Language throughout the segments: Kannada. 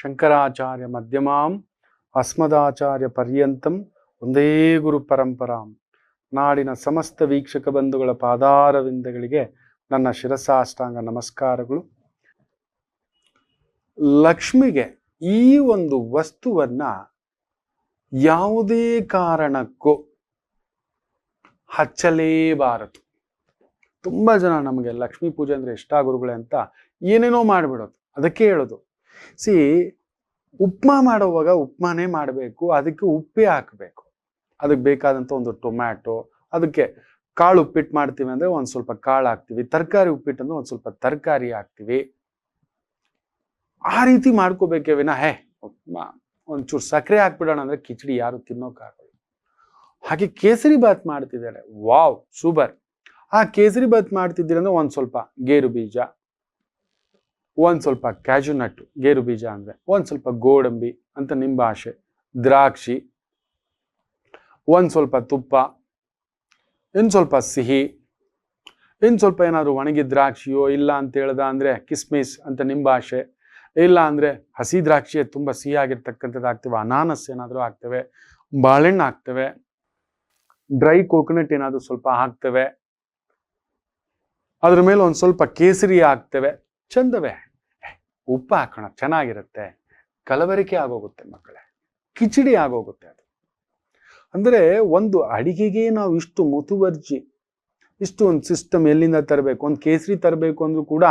ಶಂಕರಾಚಾರ್ಯ ಮಧ್ಯಮಾಂ ಅಸ್ಮದಾಚಾರ್ಯ ಪರ್ಯಂತಂ ಒಂದೇ ಗುರು ಪರಂಪರಾಂ. ನಾಡಿನ ಸಮಸ್ತ ವೀಕ್ಷಕ ಬಂಧುಗಳ ಪಾದಾರವಿಂದಗಳಿಗೆ ನನ್ನ ಶಿರಸಾಷ್ಟಾಂಗ ನಮಸ್ಕಾರಗಳು. ಲಕ್ಷ್ಮಿಗೆ ಈ ಒಂದು ವಸ್ತುವನ್ನ ಯಾವುದೇ ಕಾರಣಕ್ಕೂ ಹಚ್ಚಲೇಬಾರದು. ತುಂಬ ಜನ ನಮಗೆ ಲಕ್ಷ್ಮೀ ಪೂಜೆ ಅಂದರೆ ಇಷ್ಟ ಗುರುಗಳೇ ಅಂತ ಏನೇನೋ ಮಾಡಿಬಿಡೋದು. ಅದಕ್ಕೆ ಹೇಳೋದು. ಸಿ ಉಪ್ಮಾ ಮಾಡುವಾಗ ಉಪ್ಮಾನೇ ಮಾಡಬೇಕು, ಅದಕ್ಕೆ ಉಪ್ಪೇ ಹಾಕಬೇಕು. ಅದಕ್ಕೆ ಬೇಕಾದಂಥ ಒಂದು ಟೊಮ್ಯಾಟೊ, ಅದಕ್ಕೆ ಕಾಳು ಉಪ್ಪಿಟ್ಟು ಮಾಡ್ತೀವಿ ಅಂದರೆ ಒಂದು ಸ್ವಲ್ಪ ಕಾಳು ಹಾಕ್ತೀವಿ, ತರಕಾರಿ ಉಪ್ಪಿಟ್ಟು ಅಂದರೆ ಒಂದು ಸ್ವಲ್ಪ ತರಕಾರಿ ಹಾಕ್ತೀವಿ. ಆ ರೀತಿ ಮಾಡ್ಕೋಬೇಕೇ ವಿನ, ಹೇ, ಉಪ್ಮಾ, ಒಂಚೂರು ಸಕ್ಕರೆ ಹಾಕ್ಬಿಡೋಣ ಅಂದರೆ ಕಿಚಡಿ ಯಾರು ತಿನ್ನೋಕ್ಕಾಗಲ್ಲ. ಹಾಗೆ ಕೇಸರಿ ಬಾತ್ ಮಾಡ್ತಿದ್ದಾರೆ, ವಾವ್, ಸೂಪರ್. ಆ ಕೇಸರಿ ಬಾತ್ ಮಾಡ್ತಿದ್ದೀರಂದ್ರೆ ಒಂದು ಸ್ವಲ್ಪ ಗೇರು ಬೀಜ ಒಂದು ಸ್ವಲ್ಪ ಕ್ಯಾಜು ನಟ್ಟು ಗೇರು ಬೀಜ ಅಂದರೆ ಒಂದು ಸ್ವಲ್ಪ ಗೋಡಂಬಿ ಅಂತ ನಿಮ್ಮ ಭಾಷೆ ದ್ರಾಕ್ಷಿ, ಒಂದು ಸ್ವಲ್ಪ ತುಪ್ಪ, ಇನ್ನು ಸ್ವಲ್ಪ ಸಿಹಿ, ಇನ್ನು ಸ್ವಲ್ಪ ಏನಾದರೂ ಒಣಗಿದ ದ್ರಾಕ್ಷಿಯೋ ಇಲ್ಲ ಅಂತ ಹೇಳ್ದ ಅಂದರೆ ಕಿಸ್ಮಿಸ್ ಅಂತ ನಿಮ್ಮ ಭಾಷೆ ಇಲ್ಲ ಅಂದರೆ ಹಸಿ ದ್ರಾಕ್ಷಿ ತುಂಬ ಸಿಹಿಯಾಗಿರ್ತಕ್ಕಂಥದ್ದು ಹಾಕ್ತೇವೆ ಅನಾನಸ್ ಏನಾದರೂ ಹಾಕ್ತೇವೆ ಬಾಳೆಹಣ್ಣು ಹಾಕ್ತೇವೆ ಡ್ರೈ ಕೋಕೋನಟ್ ಏನಾದರೂ ಸ್ವಲ್ಪ ಹಾಕ್ತೇವೆ, ಅದ್ರ ಮೇಲೆ ಒಂದು ಸ್ವಲ್ಪ ಕೇಸರಿ ಹಾಕ್ತೇವೆ ಚಂದವೇ. ಉಪ್ಪು ಹಾಕೋಣ, ಚೆನ್ನಾಗಿರುತ್ತೆ. ಕಲಬೆರಿಕೆ ಆಗೋಗುತ್ತೆ ಮಕ್ಕಳೇ. ಕಿಚಡಿ ಆಗೋಗುತ್ತೆ ಅದು. ಅಂದರೆ ಒಂದು ಅಡಿಗೆಗೆ ನಾವು ಇಷ್ಟು ಮುತುವರ್ಜಿ, ಇಷ್ಟು ಒಂದು ಸಿಸ್ಟಮ್ ಎಲ್ಲಿಂದ ತರಬೇಕು, ಒಂದು ಕೇಸರಿ ತರಬೇಕು ಅಂದರೂ ಕೂಡ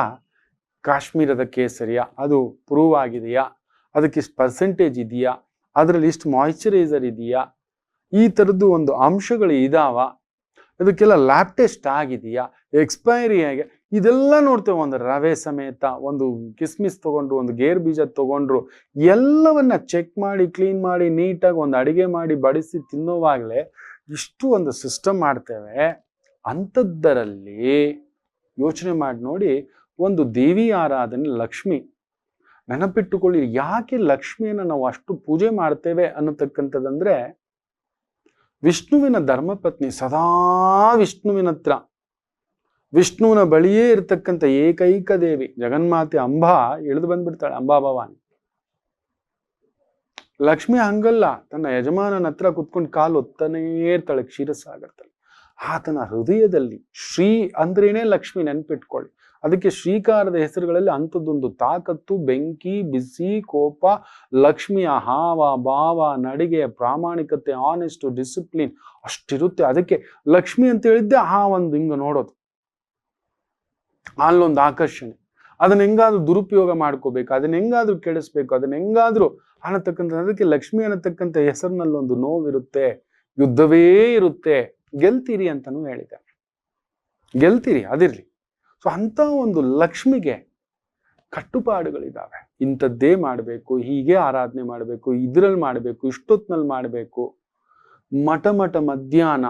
ಕಾಶ್ಮೀರದ ಕೇಸರಿಯ, ಅದು ಪ್ರೂವ್ ಆಗಿದೆಯಾ, ಅದಕ್ಕೆ ಇಷ್ಟು ಪರ್ಸೆಂಟೇಜ್ ಇದೆಯಾ, ಅದರಲ್ಲಿ ಇಷ್ಟು ಮಾಯಿಶ್ಚರೈಸರ್ ಇದೆಯಾ, ಈ ಥರದ್ದು ಒಂದು ಅಂಶಗಳು ಇದಾವ, ಅದಕ್ಕೆಲ್ಲ ಲ್ಯಾಬ್ ಟೆಸ್ಟ್ ಆಗಿದೆಯಾ ಎಕ್ಸ್ಪೈರಿ ಆಗಿ ಇದೆಲ್ಲ ನೋಡ್ತೇವೆ. ಒಂದು ರವೆ ಸಮೇತ, ಒಂದು ಕಿಸ್ಮಿಸ್ ತಗೊಂಡ್ರು, ಒಂದು ಗೇರ್ ಬೀಜ ತಗೊಂಡ್ರು, ಎಲ್ಲವನ್ನ ಚೆಕ್ ಮಾಡಿ ಕ್ಲೀನ್ ಮಾಡಿ ನೀಟಾಗಿ ಒಂದು ಅಡಿಗೆ ಮಾಡಿ, ಬಡಿಸಿ ತಿನ್ನೋವಾಗಲೇ ಇಷ್ಟು ಒಂದು ಸಿಸ್ಟಮ್ ಮಾಡ್ತೇವೆ. ಅಂಥದ್ದರಲ್ಲಿ ಯೋಚನೆ ಮಾಡಿ ನೋಡಿ, ಒಂದು ದೇವಿ ಆರಾಧನೆ ಲಕ್ಷ್ಮಿ. ನೆನಪಿಟ್ಟುಕೊಳ್ಳಿ ಯಾಕೆ ಲಕ್ಷ್ಮಿಯನ್ನು ನಾವು ಅಷ್ಟು ಪೂಜೆ ಮಾಡ್ತೇವೆ ಅನ್ನತಕ್ಕಂಥದ್ದಂದ್ರೆ ವಿಷ್ಣುವಿನ ಧರ್ಮಪತ್ನಿ ಸದಾ ವಿಷ್ಣುವಿನ ಹತ್ರ ವಿಷ್ಣುವಿನ ಬಳಿಯೇ ಇರತಕ್ಕಂಥ ಏಕೈಕ ದೇವಿ, ಜಗನ್ಮಾತೆ ಅಂಬಾ ಇಳಿದು ಬಂದ್ಬಿಡ್ತಾಳೆ, ಅಂಬಾ ಭವಾನಿ. ಲಕ್ಷ್ಮಿ ಹಂಗಲ್ಲ, ತನ್ನ ಯಜಮಾನನ ಹತ್ರ ಕುತ್ಕೊಂಡು ಕಾಲು ಒತ್ತನೇ ಇರ್ತಾಳೆ ಕ್ಷೀರಸಾಗರ್ತಾಳೆ ಆತನ ಹೃದಯದಲ್ಲಿ ಶ್ರೀ ಅಂದ್ರೇನೆ ಲಕ್ಷ್ಮಿ ನೆನ್ಪಿಟ್ಕೊಳ್ಳಿ. ಅದಕ್ಕೆ ಶ್ರೀಕಾರದ ಹೆಸರುಗಳಲ್ಲಿ ಅಂಥದ್ದೊಂದು ತಾಕತ್ತು, ಬೆಂಕಿ, ಬಿಸಿ, ಕೋಪ, ಲಕ್ಷ್ಮಿಯ ಹಾವ, ಭಾವ, ನಡಿಗೆ, ಪ್ರಾಮಾಣಿಕತೆ ಆನೆಸ್ಟ್ ಡಿಸಿಪ್ಲಿನ್ ಅಷ್ಟಿರುತ್ತೆ. ಅದಕ್ಕೆ ಲಕ್ಷ್ಮಿ ಅಂತ ಹೇಳಿದ್ದೆ ಆ ಒಂದು ಹಿಂಗ ನೋಡೋದು. ಅಲ್ಲೊಂದು ಆಕರ್ಷಣೆ. ಅದನ್ನ ಹೆಂಗಾದ್ರೂ ದುರುಪಯೋಗ ಮಾಡ್ಕೋಬೇಕು, ಅದನ್ನ ಹೆಂಗಾದ್ರೂ ಕೆಡಿಸ್ಬೇಕು, ಅದನ್ನ ಹೆಂಗಾದ್ರೂ ಅನ್ನತಕ್ಕಂಥ, ಅದಕ್ಕೆ ಲಕ್ಷ್ಮಿ ಅನ್ನತಕ್ಕಂಥ ಹೆಸರಿನಲ್ಲೊಂದು ನೋವಿರುತ್ತೆ, ಯುದ್ಧವೇ ಇರುತ್ತೆ. ಗೆಲ್ತೀರಿ ಅಂತಾನೂ ಹೇಳಿದೆ ಗೆಲ್ತೀರಿ, ಅದಿರ್ಲಿ. ಸೊ ಅಂತ ಒಂದು ಲಕ್ಷ್ಮಿಗೆ ಕಟ್ಟುಪಾಡುಗಳಿದ್ದಾವೆ ಇಂಥದ್ದೇ ಮಾಡಬೇಕು, ಹೀಗೆ ಆರಾಧನೆ ಮಾಡಬೇಕು, ಇದ್ರಲ್ಲಿ ಮಾಡಬೇಕು ಇಷ್ಟೊತ್ತಿನಲ್ಲಿ ಮಾಡಬೇಕು. ಮಠ ಮಠ ಮಧ್ಯಾಹ್ನ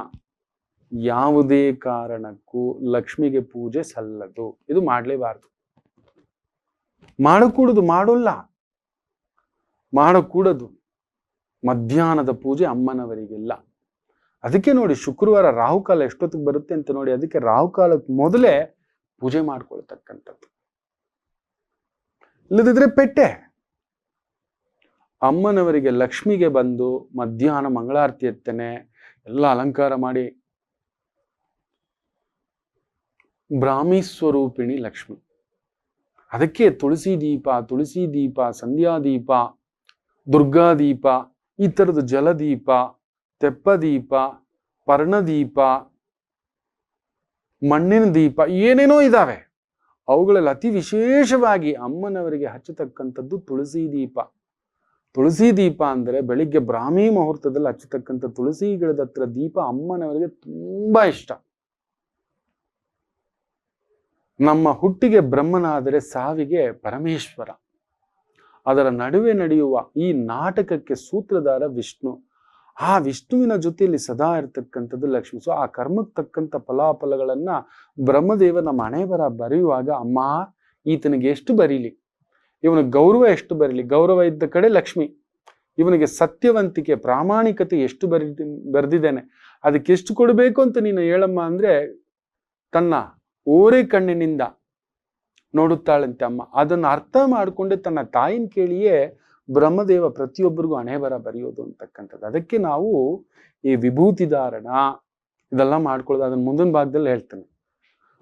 ಯಾವುದೇ ಕಾರಣಕ್ಕೂ ಲಕ್ಷ್ಮಿಗೆ ಪೂಜೆ ಸಲ್ಲದು. ಇದು ಮಾಡಲೇಬಾರದು. ಮಾಡಕೂಡದು ಮಾಡೋಲ್ಲ. ಮಾಡಕೂಡದು. ಮಧ್ಯಾಹ್ನದ ಪೂಜೆ ಅಮ್ಮನವರಿಗಿಲ್ಲ. ಅದಕ್ಕೆ ನೋಡಿ ಶುಕ್ರವಾರ ರಾಹುಕಾಲ ಎಷ್ಟೊತ್ತಿಗೆ ಬರುತ್ತೆ ಅಂತ ನೋಡಿ ಅದಕ್ಕೆ ರಾಹುಕಾಲಕ್ಕೆ ಮೊದಲೇ ಪೂಜೆ ಮಾಡ್ಕೊಳ್ತಕ್ಕಂಥದ್ದು. ಇಲ್ಲದಿದ್ರೆ ಪೆಟ್ಟೆ. ಅಮ್ಮನವರಿಗೆ ಲಕ್ಷ್ಮಿಗೆ ಬಂದು ಮಧ್ಯಾಹ್ನ ಮಂಗಳಾರತಿ ಎತ್ತನೆ, ಎಲ್ಲ ಅಲಂಕಾರ ಮಾಡಿ ಬ್ರಾಹ್ಮಿ ಸ್ವರೂಪಿಣಿ ಲಕ್ಷ್ಮಿ. ಅದಕ್ಕೆ ತುಳಸಿ ದೀಪ ತುಳಸಿ ದೀಪ, ಸಂಧ್ಯಾ ದೀಪ, ದುರ್ಗಾ ದೀಪ, ಈ ಥರದ ಜಲದೀಪ ತೆಪ್ಪದೀಪ ಪರ್ಣದೀಪ ಮಣ್ಣಿನ ದೀಪ ಏನೇನೋ ಇದ್ದಾವೆ ಅವುಗಳಲ್ಲಿ ಅತಿ ವಿಶೇಷವಾಗಿ ಅಮ್ಮನವರಿಗೆ ಹಚ್ಚತಕ್ಕಂಥದ್ದು ತುಳಸಿ ದೀಪ. ತುಳಸಿ ದೀಪ ಅಂದರೆ ಬೆಳಿಗ್ಗೆ ಬ್ರಾಹ್ಮಿ ಮುಹೂರ್ತದಲ್ಲಿ ಹಚ್ಚತಕ್ಕಂಥ ತುಳಸಿ ಗಿಡದ ಹತ್ರ ದೀಪ ಅಮ್ಮನವರಿಗೆ ತುಂಬಾ ಇಷ್ಟ. ನಮ್ಮ ಹುಟ್ಟಿಗೆ ಬ್ರಹ್ಮನಾದರೆ ಸಾವಿಗೆ ಪರಮೇಶ್ವರ. ಅದರ ನಡುವೆ ನಡೆಯುವ ಈ ನಾಟಕಕ್ಕೆ ಸೂತ್ರಧಾರ ವಿಷ್ಣು. ಆ ವಿಷ್ಣುವಿನ ಜೊತೆಯಲ್ಲಿ ಸದಾ ಇರತಕ್ಕಂಥದ್ದು ಲಕ್ಷ್ಮಿ. ಸೊ ಆ ಕರ್ಮಕ್ಕೆ ತಕ್ಕಂಥ ಫಲಾಫಲಗಳನ್ನ ಬ್ರಹ್ಮದೇವ ನಮ್ಮ ಹಣೆ ಬರ ಬರೆಯುವಾಗ, ಅಮ್ಮ, ಈತನಿಗೆ ಎಷ್ಟು ಬರೀಲಿ? ಇವನ ಗೌರವ ಎಷ್ಟು ಬರೀಲಿ? ಗೌರವ ಇದ್ದ ಕಡೆ ಲಕ್ಷ್ಮಿ. ಇವನಿಗೆ ಸತ್ಯವಂತಿಕೆ, ಪ್ರಾಮಾಣಿಕತೆ ಎಷ್ಟು ಬರಿ ಬರೆದಿದ್ದೇನೆ. ಅದಕ್ಕೆ ಎಷ್ಟು ಕೊಡಬೇಕು ಅಂತ ನೀನು ಹೇಳಮ್ಮ ಅಂದ್ರೆ, ತನ್ನ ಓರೆ ಕಣ್ಣಿನಿಂದ ನೋಡುತ್ತಾಳಂತೆ ಅಮ್ಮ. ಅದನ್ನು ಅರ್ಥ ಮಾಡಿಕೊಂಡು ತನ್ನ ತಾಯಿನ ಕೇಳಿಯೇ ಬ್ರಹ್ಮದೇವ ಪ್ರತಿಯೊಬ್ಬರಿಗೂ ಹಣೆ ಬರ ಬರೆಯೋದು ಅಂತಕ್ಕಂಥದ್ದು. ಅದಕ್ಕೆ ನಾವು ಈ ವಿಭೂತಿ ಧಾರಣ ಇದೆಲ್ಲ ಮಾಡ್ಕೊಳ್ಳೋದು ಅದನ್ನ ಮುಂದಿನ ಭಾಗದಲ್ಲಿ ಹೇಳ್ತೇನೆ.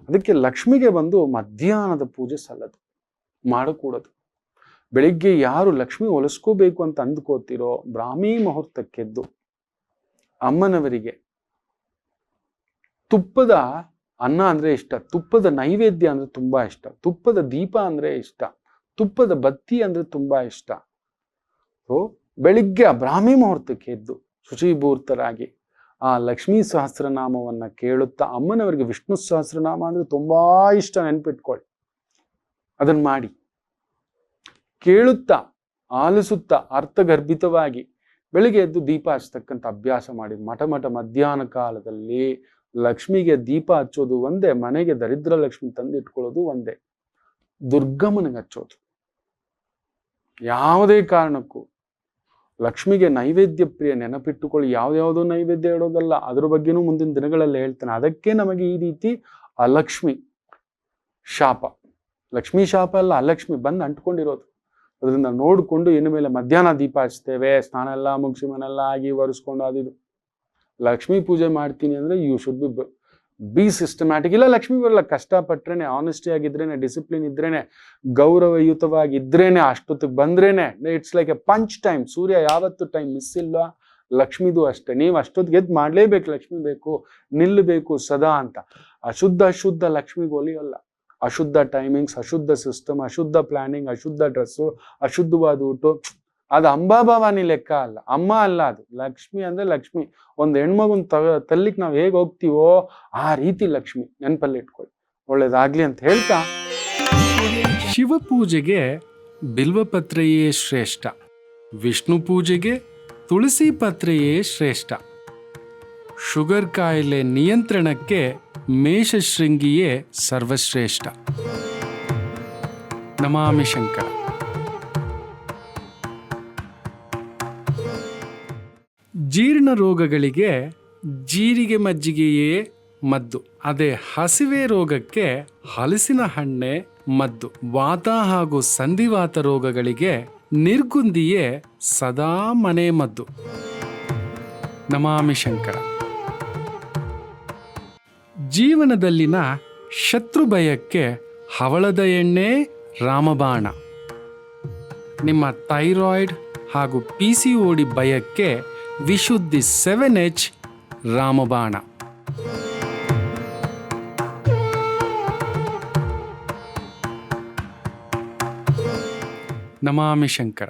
ಅದಕ್ಕೆ ಲಕ್ಷ್ಮಿಗೆ ಬಂದು ಮಧ್ಯಾಹ್ನದ ಪೂಜೆ ಸಲ್ಲದು, ಮಾಡಕೂಡದು. ಬೆಳಿಗ್ಗೆ ಯಾರು ಲಕ್ಷ್ಮಿ ಹೊಲಿಸ್ಕೋಬೇಕು ಅಂತ ಅಂದ್ಕೋತಿರೋ ಬ್ರಾಹ್ಮಿ ಮುಹೂರ್ತಕ್ಕೆದ್ದು ಅಮ್ಮನವರಿಗೆ ತುಪ್ಪದ ಅನ್ನ ಅಂದ್ರೆ ಇಷ್ಟ, ತುಪ್ಪದ ನೈವೇದ್ಯ ಅಂದ್ರೆ ತುಂಬಾ ಇಷ್ಟ, ತುಪ್ಪದ ದೀಪ ಅಂದ್ರೆ ಇಷ್ಟ, ತುಪ್ಪದ ಬತ್ತಿ ಅಂದ್ರೆ ತುಂಬಾ ಇಷ್ಟ. ಸೊ ಬೆಳಿಗ್ಗೆ ಬ್ರಾಹ್ಮಿ ಮುಹೂರ್ತಕ್ಕೆ ಎದ್ದು ಶುಚಿಭೂರ್ತರಾಗಿ ಆ ಲಕ್ಷ್ಮೀ ಸಹಸ್ರನಾಮವನ್ನ ಕೇಳುತ್ತಾ ಅಮ್ಮನವರಿಗೆ ವಿಷ್ಣು ಸಹಸ್ರನಾಮ ಅಂದ್ರೆ ತುಂಬಾ ಇಷ್ಟ ನೆನ್ಪಿಟ್ಕೊಳ್ಳಿ. ಅದನ್ನ ಮಾಡಿ ಕೇಳುತ್ತಾ, ಆಲಿಸುತ್ತಾ, ಅರ್ಥಗರ್ಭಿತವಾಗಿ ಬೆಳಿಗ್ಗೆ ಎದ್ದು ದೀಪ ಹಚ್ಚತಕ್ಕಂಥ ಅಭ್ಯಾಸ ಮಾಡಿ ಮಠ ಮಠ ಮಧ್ಯಾಹ್ನ ಕಾಲದಲ್ಲಿ ಲಕ್ಷ್ಮಿಗೆ ದೀಪ ಹಚ್ಚೋದು ಒಂದೇ, ಮನೆಗೆ ದರಿದ್ರ ಲಕ್ಷ್ಮಿ ತಂದಿಟ್ಕೊಳ್ಳೋದು ಒಂದೇ. ದುರ್ಗಮ್ಮನಿಗೆ ಹಚ್ಚೋದು. ಯಾವುದೇ ಕಾರಣಕ್ಕೂ ಲಕ್ಷ್ಮಿಗೆ ನೈವೇದ್ಯ ಪ್ರಿಯ ನೆನಪಿಟ್ಟುಕೊಳ್ಳಿ. ಯಾವ್ದ್ಯಾವುದೋ ನೈವೇದ್ಯ ಇಡೋದಲ್ಲ, ಅದ್ರ ಬಗ್ಗೆನೂ ಮುಂದಿನ ದಿನಗಳಲ್ಲಿ ಹೇಳ್ತೇನೆ. ಅದಕ್ಕೆ ನಮಗೆ ಈ ರೀತಿ ಅಲಕ್ಷ್ಮಿ ಶಾಪ. ಲಕ್ಷ್ಮೀ ಶಾಪ ಅಲ್ಲ, ಅಲಕ್ಷ್ಮಿ ಬಂದು ಅಂಟ್ಕೊಂಡಿರೋದು. ಅದರಿಂದ ನೋಡಿಕೊಂಡು ಇನ್ನು ಮೇಲೆ ಮಧ್ಯಾಹ್ನ ದೀಪ ಹಚ್ತೇವೆ. ಸ್ನಾನ ಎಲ್ಲ ಮುಗಿಸಿ ಮನೆಲ್ಲ ಆಗಿ ಒರೆಸ್ಕೊಂಡು ಅದಿದು ಲಕ್ಷ್ಮೀ ಪೂಜೆ ಮಾಡ್ತೀನಿ ಅಂದರೆ you should be be systematic ಇಲ್ಲ, ಲಕ್ಷ್ಮಿ ಬರಲ್ಲ ಕಷ್ಟಪಟ್ರೇನೆ ಆನೆಸ್ಟಿ ಆಗಿದ್ರೇನೆ ಡಿಸಿಪ್ಲಿನ್ ಇದ್ರೇನೆ, ಗೌರವಯುತವಾಗಿದ್ರೇನೆ, ಅಷ್ಟೊತ್ತಿಗೆ ಬಂದ್ರೇನೆ it's like a punch time ಸೂರ್ಯ ಯಾವತ್ತು ಟೈಮ್ ಮಿಸ್ ಇಲ್ಲ, ಲಕ್ಷ್ಮಿದು ಅಷ್ಟೇ. ನೀವು ಅಷ್ಟೊತ್ತಿಗೆ ಎದ್ದು ಮಾಡಲೇಬೇಕು, ಲಕ್ಷ್ಮಿ ಬೇಕು, ನಿಲ್ಲಬೇಕು ಸದಾ ಅಂತ. ಅಶುದ್ಧ ಅಶುದ್ಧ ಲಕ್ಷ್ಮಿಗೆ ಒಲಿಯಲ್ಲ. ಅಶುದ್ಧ ಟೈಮಿಂಗ್ಸ್ ಅಶುದ್ಧ ಸಿಸ್ಟಮ್ ಅಶುದ್ಧ ಪ್ಲಾನಿಂಗ್ ಅಶುದ್ಧ ಡ್ರೆಸ್ಸು ಅಶುದ್ಧವಾದ ಊಟ. ಅದು ಅಂಬಾಭವಾನಿ ಲೆಕ್ಕ ಅಲ್ಲ. ಅಮ್ಮ ಅಲ್ಲ ಅದು. ಲಕ್ಷ್ಮಿ ಅಂದ್ರೆ ಲಕ್ಷ್ಮಿ. ಒಂದು ಹೆಣ್ಮಗುನ್ ತ, ತಲ್ಲಿಕ್ ನಾವು ಹೇಗೆ ಹೋಗ್ತೀವೋ ಆ ರೀತಿ ಲಕ್ಷ್ಮಿ. ನೆನಪಲ್ಲಿ ಇಟ್ಕೊಳ್ಳಿ. ಒಳ್ಳೇದಾಗ್ಲಿ ಅಂತ ಹೇಳ್ತಾ. ಶಿವಪೂಜೆಗೆ ಬಿಲ್ವಪತ್ರೆಯೇ ಶ್ರೇಷ್ಠ. ವಿಷ್ಣು ಪೂಜೆಗೆ ತುಳಸಿ ಪತ್ರೆಯೇ ಶ್ರೇಷ್ಠ. ಶುಗರ್ ಕಾಯಿಲೆ ನಿಯಂತ್ರಣಕ್ಕೆ ಮೇಷಶೃಂಗಿಯೇ ಸರ್ವಶ್ರೇಷ್ಠ. ನಮಾಮಿ ಶಂಕರ. ಜೀರ್ಣ ರೋಗಗಳಿಗೆ ಜೀರಿಗೆ ಮಜ್ಜಿಗೆಯೇ ಮದ್ದು. ಅದೇ ಹಸಿವೆ ರೋಗಕ್ಕೆ ಹಲಸಿನ ಹಣ್ಣೆ ಮದ್ದು. ವಾತ ಹಾಗೂ ಸಂಧಿವಾತ ರೋಗಗಳಿಗೆ ನಿರ್ಗುಂದಿಯೇ ಸದಾ ಮನೆ ಮದ್ದು. ನಮಾಮಿ ಶಂಕರ. ಜೀವನದಲ್ಲಿನ ಶತ್ರು ಭಯಕ್ಕೆ ಹವಳದ ಎಣ್ಣೆ, ರಾಮಬಾಣ. ನಿಮ್ಮ ಥೈರಾಯ್ಡ್ ಹಾಗೂ ಪಿ ಸಿ ಓಡಿ ಭಯಕ್ಕೆ ವಿಶುದ್ಧಿ ಸೆವೆನ್ ಎಚ್ ರಾಮಬಾಣ. ನಮಾಮಿ ಶಂಕರ.